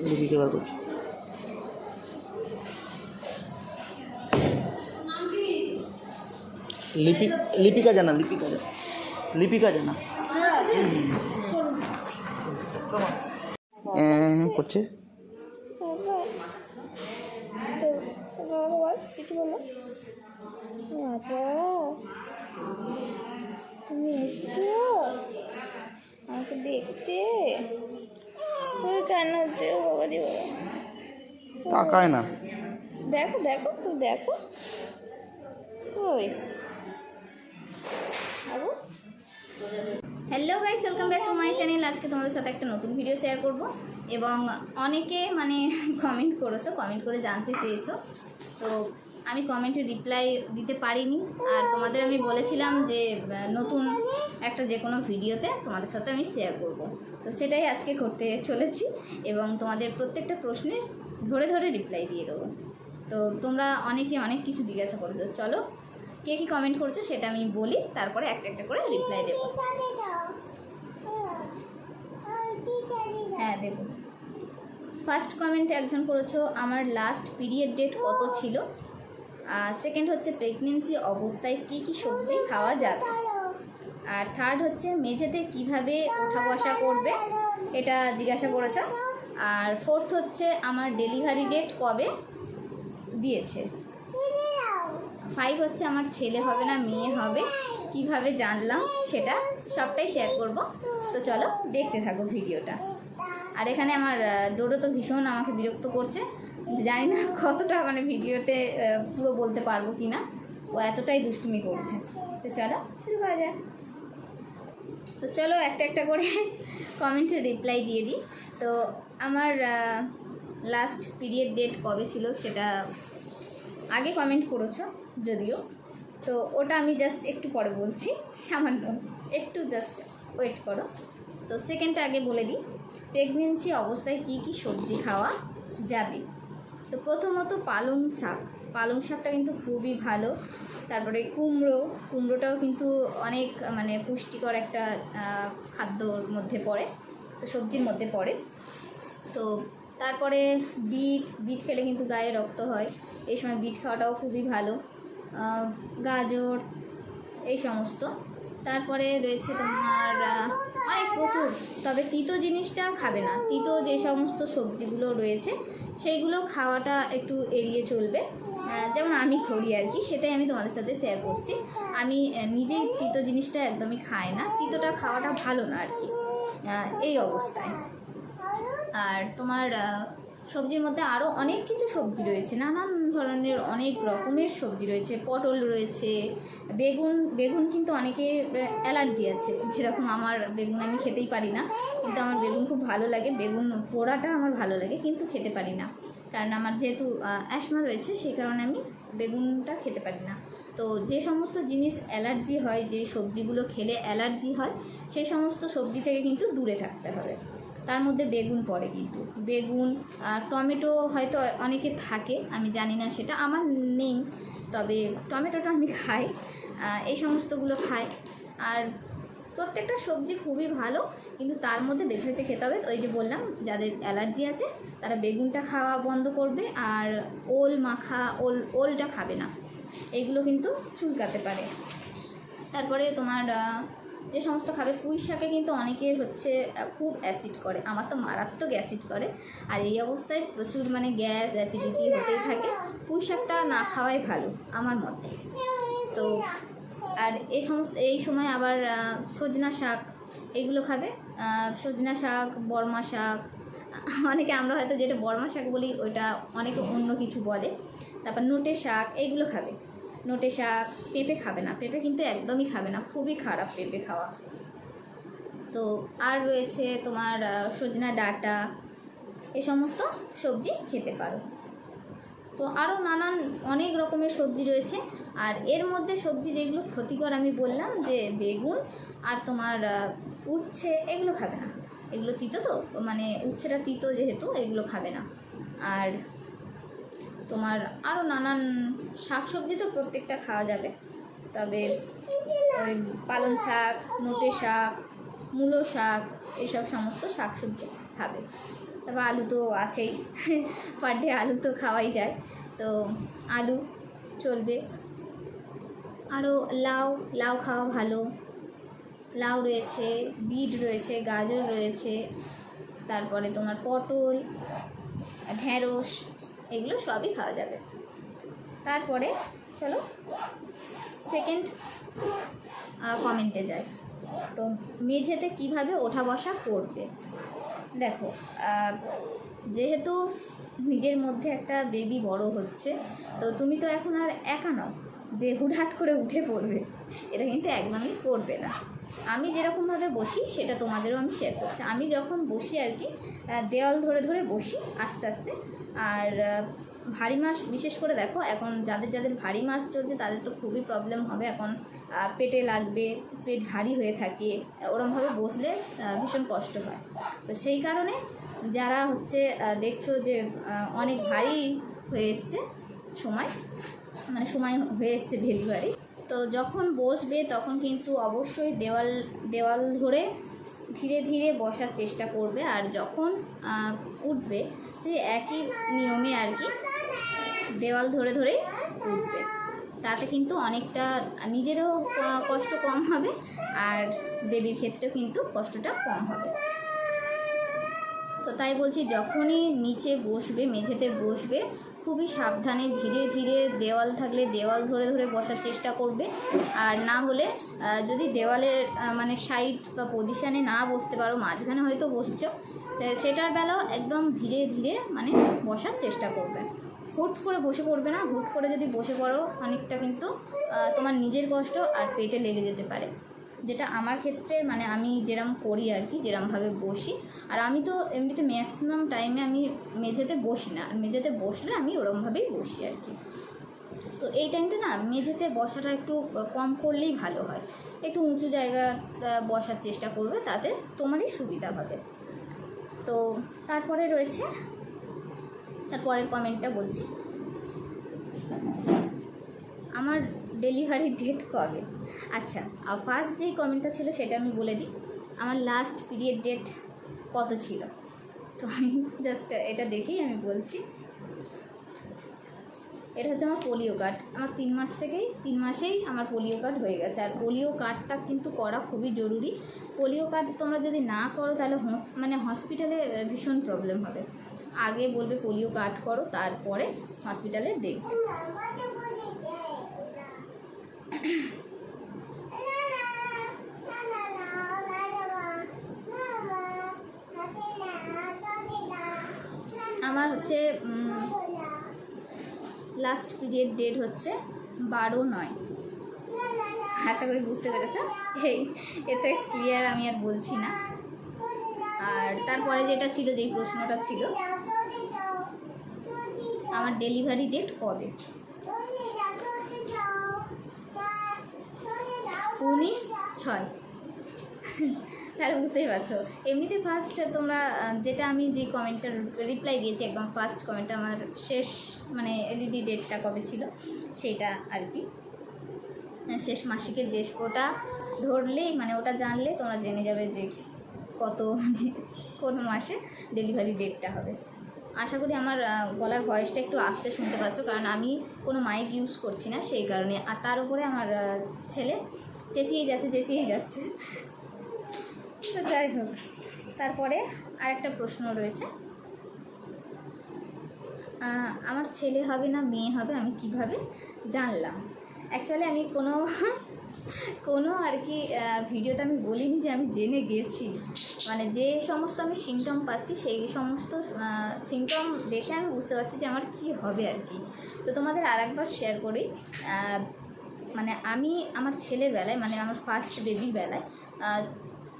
লিপিকে বার করছি লিপি লিপিকা জানা লিপিকা জানা লিপিকা জানা হ্যাঁ, করছে কিছু বলো তাকায় না। দেখো দেখো তুই দেখো। ওই। Hello guys welcome back to my channel আজকে তোমাদের সাথে একটা নতুন ভিডিও শেয়ার করব। এবং অনেকে মানে কমেন্ট করেছ কমেন্ট করে জানতে চেয়েছো। তো আমি কমেন্টে রিপ্লাই দিতে পারিনি। আর তোমাদের আমি বলেছিলাম যে নতুন একটা যে কোনো ভিডিওতে তোমাদের সাথে আমি শেয়ার করব। তো সেটাই আজকে করতে চলেছি। এবং তোমাদের প্রত্যেকটা প্রশ্নের ধরে ধরে রিপ্লাই দিয়ে দেবো। তো তোমরা অনেকে অনেক কিছু জিজ্ঞাসা করছ চলো, কে কী কমেন্ট করছ সেটা আমি বলি, তারপরে একটা একটা করে রিপ্লাই দেবো। হ্যাঁ দেবো। ফার্স্ট কমেন্ট একজন করেছ, আমার লাস্ট পিরিয়ড ডেট কত ছিল? আর সেকেন্ড হচ্ছে প্রেগনেন্সি অবস্থায় কি কি সবজি খাওয়া যাবে? আর থার্ড হচ্ছে, মেঝেতে কীভাবে ওঠা বসা করবে? এটা জিজ্ঞাসা করেছ। আর ফোর্থ হচ্ছে আমার ডেলিভারি ডেট কবে দিয়েছে। ফাইভ হচ্ছে আমার ছেলে হবে না, মেয়ে হবে। কীভাবে জানলাম সেটা সবটাই শেয়ার করব। তো চলো দেখতে থাকো ভিডিওটা। আর এখানে আমার ডোডো তো ভীষণ আমাকে বিরক্ত করছে। জানি না কতটা মানে ভিডিওতে পুরো বলতে পারব কি না ও এতটাই দুষ্টুমি করছে। তো চলো শুরু করা যাক। তো চলো একটা একটা করে কমেন্টের রিপ্লাই দিয়ে দিই। তো আমার লাস্ট পিরিয়ড ডেট কবে ছিল সেটা আগে কমেন্ট করেছ যদিও। তো ওটা আমি জাস্ট একটু পরে বলছি, সামান্য। একটু জাস্ট ওয়েট করো। তো সেকেন্ডটা আগে বলে দিই প্রেগনেন্সি অবস্থায় কি কি সবজি খাওয়া যাবে? তো প্রথমত পালং শাক। পালং শাকটা কিন্তু খুবই ভালো। তারপরে কুমড়ো। কুমড়োটাও কিন্তু অনেক মানে পুষ্টিকর একটা খাদ্যর মধ্যে পড়ে, সবজির মধ্যে পড়ে। তো তারপরে বিট বিট খেলে কিন্তু গায়ে রক্ত হয়। এই সময় বিট খাওয়াটাও খুবই ভালো। গাজর, এই সমস্ত। তারপরে রয়েছে তোমার অনেক প্রচুর। তবে তিতো জিনিসটা খাবে না। তিতো যে সমস্ত সবজিগুলো রয়েছে, সেইগুলো খাওয়াটা একটু এড়িয়ে চলবে। যেমন আমি করি আর কি, সেটাই আমি তোমাদের সাথে শেয়ার করছি। আমি নিজেই তিতো জিনিসটা একদমই খাই না। তিতোটা খাওয়াটা ভালো না আর কি। এই অবস্থায়। আর তোমার সবজির মধ্যে আরও অনেক কিছু সবজি রয়েছে, নানান ধরনের অনেক রকমের সবজি রয়েছে, পটল রয়েছে, বেগুন বেগুন কিন্তু অনেকে অ্যালার্জি আছে, যেরকম আমার বেগুন আমি খেতেই পারি না, কিন্তু আমার বেগুন খুব ভালো লাগে, বেগুন পোড়াটা আমার ভালো লাগে, কিন্তু খেতে পারি না। কারণ আমার যেহেতু অ্যাসমা রয়েছে সেই কারণে আমি বেগুনটা খেতে পারি না। তো যে সমস্ত জিনিস অ্যালার্জি হয়, যে সবজিগুলো খেলে অ্যালার্জি হয়, সেই সমস্ত সবজি থেকে কিন্তু দূরে থাকতে হবে। তার মধ্যে বেগুন পড়ে কিন্তু। বেগুন আর টমেটো হয়তো অনেকে থাকে, আমি জানি না সেটা, আমার নেই, তবে টমেটোটা আমি খাই এই সমস্তগুলো খাই। আর প্রত্যেকটা সবজি খুবই ভালো, কিন্তু তার মধ্যে বেছে বেছে খেতে হবে। ওই যে বললাম, যাদের অ্যালার্জি আছে, তারা বেগুনটা খাওয়া বন্ধ করবে, আর ওল মাখা, ওল, ওলটা খাবে না। এগুলো কিন্তু চুলকাতে পারে। তারপরে তোমার যে সমস্ত খাবে, পুঁই শাকে কিন্তু অনেকের হচ্ছে খুব অ্যাসিড করে। আমার তো মারাত্মক অ্যাসিড করে। আর এই অবস্থায় প্রচুর মানে গ্যাস অ্যাসিডিটি হতেই থাকে। পুঁই শাকটা না খাওয়াই ভালো, আমার মতে। তো, আর এই সমস্ত, এই সময় আবার সজনা শাক এগুলো খাবে। সজনা শাক, বর্মা শাক অনেকে আমরা হয়তো যেটা বর্মা শাক বলি, ওইটা অনেকে অন্য কিছু বলে। তারপর নোটে শাক এইগুলো খাবে। নোটে শাক, পেঁপে খাবে না। পেঁপে কিন্তু একদমই খাবে না, খুবই খারাপ পেঁপে খাওয়া। তো আর রয়েছে তোমার সজনা ডাঁটা, এ সমস্ত সবজি খেতে পারো। তো আরও নানান অনেক রকমের সবজি রয়েছে। আর এর মধ্যে সবজি যেগুলো ক্ষতিকর আমি বললাম, যে বেগুন আর তোমার উচ্ছে, এগুলো খাবে না। এগুলো তিতো তো মানে উচ্ছেটা তিতো যেহেতু, এগুলো খাবে না। আর তোমার আরও নানান শাক সবজি তো প্রত্যেকটা খাওয়া যাবে। তবে ওই পালং শাক, নোটে শাক, মূলো শাক এইসব সমস্ত শাক সবজি খাবে। তারপর আলু তো আছেই। পার ডে আলু তো খাওয়াই যায়। তো আলু চলবে। আরও লাউ লাউ খাওয়া ভালো। লাউ রয়েছে, বিট রয়েছে, গাজর রয়েছে। তারপরে তোমার পটল, ঢ্যাঁড়স এগুলো সবই খাওয়া যাবে। তারপরে চলো সেকেন্ড কমেন্টে যায় তো মেঝেতে কীভাবে ওঠা বসা করবে? দেখো যেহেতু নিজের মধ্যে একটা বেবি বড় হচ্ছে, তো তুমি তো এখন আর একা নাও, যে হুটহাট করে উঠে পড়বে, এটা কিন্তু একদমই করবে না। আমি যেরকমভাবে বসি, সেটা তোমাদেরও আমি শেয়ার করছি। আমি যখন বসি আর কি দেওয়াল ধরে ধরে বসি, আস্তে আস্তে আর ভারী মাস বিশেষ করে দেখো, এখন যাদের যাদের ভারী মাছ চলছে, তাদের তো খুবই প্রবলেম হবে। এখন পেটে লাগবে, পেট ভারী হয়ে থাকে, ওরমভাবে বসলে ভীষণ কষ্ট হয়। তো সেই কারণে যারা হচ্ছে দেখছ যে অনেক ভারী হয়ে এসছে, সময় মানে সময় হয়ে এসছে ডেলিভারি তো যখন বসবে, তখন কিন্তু অবশ্যই দেওয়াল দেওয়াল ধরে ধীরে ধীরে বসার চেষ্টা করবে। আর যখন উঠবে সেই একই নিয়মে আর কি। দেওয়াল ধরে ধরেই উঠবে। তাতে কিন্তু অনেকটা নিজেরও কষ্ট কম হবে আর বেবির ক্ষেত্রেও কিন্তু কষ্টটা কম হবে। তো তাই বলছি, যখনই নিচে বসবে, মেঝেতে বসবে, খুবই সাবধানে ধীরে ধীরে দেওয়াল থাকলে দেওয়াল ধরে ধরে বসার চেষ্টা করবে। আর না হলে যদি দেওয়ালের মানে সাইড বা পজিশানে না বসতে পারো, মাঝখানে হয়তো বসছো সেটার বেলাও একদম ধীরে ধীরে মানে বসার চেষ্টা করবে। হুট করে বসে পড়বে না, হুট করে যদি বসে পড়ো অনেকটা কিন্তু তোমার নিজের কষ্ট আর পেটে লেগে যেতে পারে। যেটা আমার ক্ষেত্রে মানে আমি যেরম করি আর কি যেরমভাবে বসি। আর আমি তো এমনিতে ম্যাক্সিমাম টাইমে আমি মেঝেতে বসি না মেঝেতে বসলে আমি ওরমভাবেই বসি আর কি। তো এই টাইমটা না, মেঝেতে বসাটা একটু কম করলেই ভালো হয়। একটু উঁচু জায়গা বসার চেষ্টা করবে, তাতে তোমারই সুবিধা হবে। তো তারপরে রয়েছে, তারপরের কমেন্টটা বলছি। আমার ডেলিভারি ডেট কবে? আচ্ছা আর ফার্স্ট যেই কমেন্টটা ছিল সেটা আমি বলে দিই। আমার লাস্ট পিরিয়ড ডেট কত ছিল? তো আমি জাস্ট এটা দেখেই আমি বলছি। এটা হচ্ছে আমার পোলিও কার্ড আমার তিন মাস থেকেই, তিন মাসেই আমার পোলিও কার্ড হয়ে গেছে। আর পোলিও কার্ডটা কিন্তু করা খুবই জরুরি। পোলিও কার্ড তোমরা যদি না করো, তাহলে মানে হসপিটালে ভীষণ প্রবলেম হবে। আগে বলবে পোলিও কার্ড করো, তারপরে হসপিটালে দেখবে। আমার হচ্ছে লাস্ট পিরিয়ড ডেট হচ্ছে বারো নয়। আশা করি বুঝতে পেরেছ। এই, এতে ক্লিয়ার আমি আর বলছি না। আর তারপরে যেটা ছিল, যেই প্রশ্নটা ছিল, আমার ডেলিভারি ডেট কবে? উনিশ ছয়। তাহলে বুঝতেই পারছ। এমনিতে ফার্স্ট তোমরা যেটা আমি যে কমেন্টটার রিপ্লাই দিয়েছি, একদম ফার্স্ট কমেন্ট আমার শেষ মানে এলইডি ডেটটা কবে ছিল, সেটা আর কি। শেষ মাসিকের ডেট ওটা ধরলেই মানে ওটা জানলে তোমরা জেনে যাবে যে কত মানে কোন মাসে ডেলিভারি ডেটটা হবে। আশা করি আমার গলার ভয়েসটা একটু আস্তে শুনতে পাচ্ছ, কারণ আমি কোনো মাইক ইউজ করছি না সেই কারণে। আর তার উপরে আমার ছেলে চেঁচিয়ে যাচ্ছে চেঁচিয়ে যাচ্ছে। তো যাই হোক, তারপরে আর একটা প্রশ্ন রয়েছে। আমার ছেলে হবে না, মেয়ে হবে, আমি কীভাবে জানলাম? অ্যাকচুয়ালি আমি কোনো কোনো আর কি ভিডিওতে আমি বলিনি যে আমি জেনে গেছি। মানে যে সমস্ত আমি সিমটম পাচ্ছি, সেই সমস্ত সিমটম দেখে আমি বুঝতে পারছি যে আমার কি হবে আর কি। তো তোমাদের আর একবার শেয়ার করি মানে আমি আমার ছেলের বেলায় মানে আমার ফার্স্ট বেবির বেলায়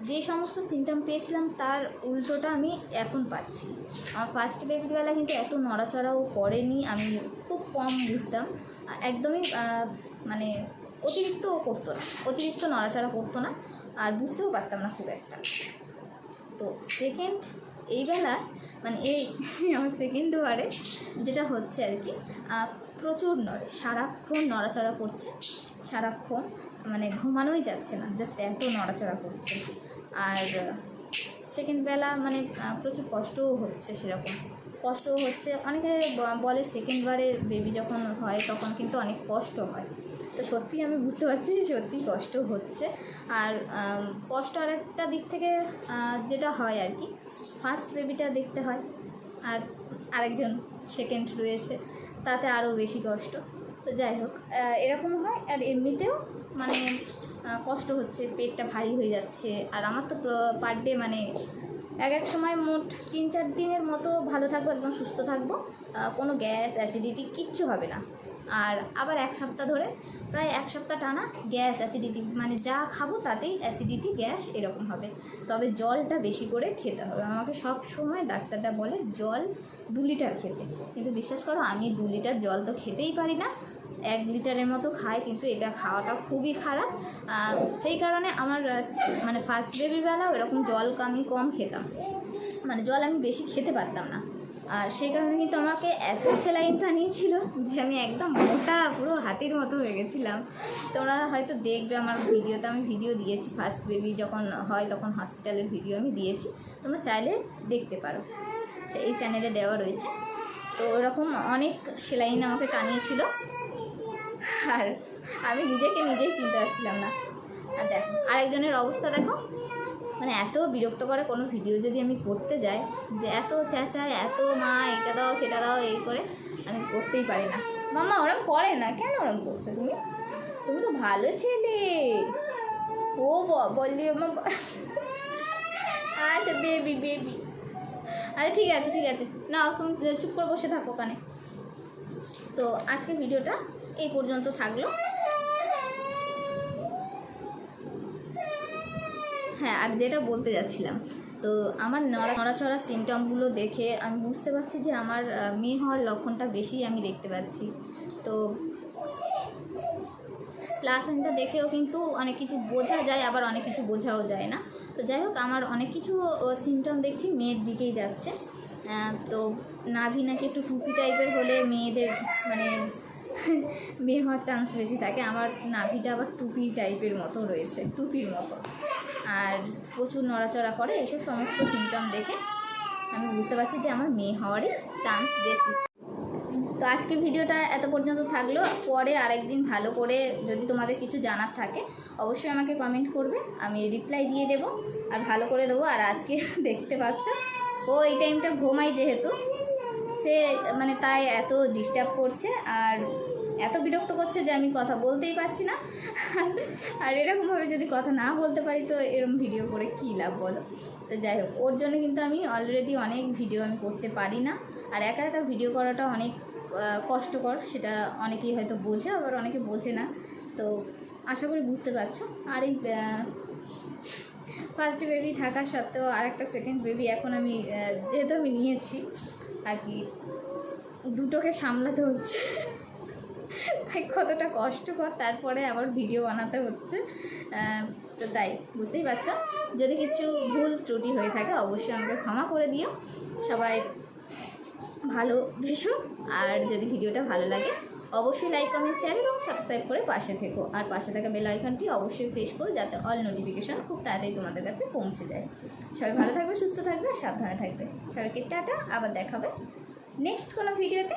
যে সমস্ত সিমটম পেয়েছিলাম, তার উল্টোটা আমি এখন পাচ্ছি। আমার ফার্স্ট বেবির বেলায় কিন্তু এত নড়াচড়াও করেনি, আমি খুব কম বুঝতাম। একদমই মানে অতিরিক্ত করতো না। অতিরিক্ত নড়াচড়া করতো না আর বুঝতেও পারতাম না খুব একটা। তো সেকেন্ড এই বেলা মানে এই আমার সেকেন্ড ওয়ারে যেটা হচ্ছে আর কি প্রচুর নড়ে, সারাক্ষণ নড়াচড়া করছে, সারাক্ষণ মানে ঘুমানোই যাচ্ছে না জাস্ট এত নড়াচড়া করছে। আর সেকেন্ড বেলা মানে প্রচুর কষ্টও হচ্ছে সেরকম। কষ্টও হচ্ছে। অনেকে বলে সেকেন্ড বারের বেবি যখন হয় তখন কিন্তু অনেক কষ্ট হয়। তো সত্যি আমি বুঝতে পারছি সত্যি কষ্ট হচ্ছে। আর কষ্ট আর একটা দিক থেকে যেটা হয় আর কি ফার্স্ট বেবিটা দেখতে হয়, আর আরেকজন সেকেন্ড রয়েছে, তাতে আরও বেশি কষ্ট। তো যাই হোক এরকম হয়, আর এমনিতেও মানে কষ্ট হচ্ছে, পেটটা ভারী হয়ে যাচ্ছে, আর আমার তো পার ডে মানে এক এক সময় মোট তিন চার দিনের মতো ভালো থাকব, একদম সুস্থ থাকব। কোনো গ্যাস অ্যাসিডিটি কিচ্ছু হবে না। আর আবার এক সপ্তাহ ধরে প্রায় এক সপ্তাহ টানা গ্যাস অ্যাসিডিটি মানে যা খাব তাতেই অ্যাসিডিটি গ্যাস এরকম হবে। তবে জলটা বেশি করে খেতে হবে। আমাকে সব সময় ডাক্তারটা বলে, জল দু লিটার খেতে। কিন্তু বিশ্বাস করো, আমি দু লিটার জল তো খেতেই পারি না। এক লিটারের মতো খাই কিন্তু এটা খাওয়াটা খুবই খারাপ। সেই কারণে আমার মানে ফার্স্ট বেবির এরকম জল আমি কম খেতাম। মানে জল আমি বেশি খেতে পারতাম না। আর সেই কারণে কিন্তু আমাকে এত স্যালাইনটা নিয়েছিল যে আমি একদম মোটা পুরো হাতির মতো হয়ে গেছিলাম। তোমরা হয়তো দেখবে আমার ভিডিওতে আমি ভিডিও দিয়েছি ফার্স্ট বেবি যখন হয় তখন হসপিটালের ভিডিও আমি দিয়েছি। তোমরা চাইলে দেখতে পারো। আচ্ছা, এই চ্যানেলে দেওয়া রয়েছে। তো ওরকম অনেক সেলাইন আমাকে টানিয়েছিল। আর আমি নিজেকে নিজেই চিনতে পারছিলাম না। আর দেখো, আরেকজনের অবস্থা দেখো। মানে এত বিরক্ত করে কোনো ভিডিও যদি আমি করতে যাই, যে এত চেঁচায়, এত মা, এটা দাও, সেটা দাও, এই করে আমি করতেই পারি না। মামা ওরম করে না। কেন ওরম করছ তুমি? তুমি তো ভালো ছেলে। ও বললি আচ্ছা বেবি বেবি আচ্ছা ঠিক আছে ঠিক আছে। না তুমি চুপ করে বসে থাকো ওখানে। তো আজকে ভিডিওটা এই পর্যন্ত থাকল। হ্যাঁ আর যেটা বলতে যাচ্ছিলাম, তো আমার নড়া, নড়াচড়া সিমটমগুলো দেখে আমি বুঝতে পারছি যে আমার মেয়ে হওয়ার লক্ষণটা বেশি আমি দেখতে পাচ্ছি। তো প্লাসেন্টা দেখেও কিন্তু অনেক কিছু বোঝা যায়, আবার অনেক কিছু বোঝাও যায় না। তো যাই হোক, আমার অনেক কিছু সিমটম দেখছি, মেয়ের দিকেই যাচ্ছে। তো নাভি নাকি একটু টুপি টাইপের হলে মেয়েদের মানে মেয়ে হওয়ার চান্স বেশি থাকে। আমার নাভিটা আবার টুপি টাইপের মতো রয়েছে, টুপির মতো। আর প্রচুর নড়াচড়া করে, এসব সমস্ত সিমটম দেখে আমি বুঝতে পারছি যে আমার মেয়ে হওয়ারই চান্স বেশি। তো আজকে ভিডিওটা এত পর্যন্ত থাকল। পরে আরেকদিন ভালো করে যদি তোমাদের কিছু জানার থাকে, অবশ্যই আমাকে কমেন্ট করবে, আমি রিপ্লাই দিয়ে দেবো। আর ভালো করে দেবো। আর আজকে দেখতে পাচ্ছ, ও এই টাইমটা ঘুমাই যেহেতু। সে মানে তাই এত ডিস্টার্ব করছে আর এত বিরক্ত করছে যে আমি কথা বলতেই পারছি না। আর এরকমভাবে যদি কথা না বলতে পারি তো এরকম ভিডিও করে কী লাভ বলো? তো যাই হোক, ওর জন্য কিন্তু আমি অলরেডি অনেক ভিডিও আমি করতে পারি না। আর একা একা ভিডিও করাটা অনেক কষ্টকর, সেটা অনেকেই হয়তো বোঝে, আবার অনেকে বোঝে না। তো আশা করি বুঝতে পারছ। আর এই ফার্স্ট বেবি থাকা সত্ত্বেও আর একটা সেকেন্ড বেবি এখন আমি যেহেতু আমি নিয়েছি আর কি দুটোকে সামলাতে হচ্ছে। কতটা কষ্টকর, তারপরে আবার ভিডিও বানাতে হচ্ছে। তো তাই, বুঝতেই পারছ? যদি কিছু ভুল ত্রুটি হয়ে থাকে, অবশ্যই আমাকে ক্ষমা করে দিও। সবাই ভালো ভেসো আর যদি ভিডিওটা ভালো লাগে অবশ্যই লাইক কমেন্ট শেয়ার এবং সাবস্ক্রাইব করে পাশে থেকো। আর পাশে থাকা বেল আইকনটি অবশ্যই প্রেস করো যাতে অল নোটিফিকেশন খুব তাড়াতাড়ি তোমাদের কাছে পৌঁছে যায়। সবাই ভালো থাকবে, সুস্থ থাকবে, আর সাবধানে থাকবে। সবাইকে টাটা, আবার দেখাবে নেক্সট কোনো ভিডিওতে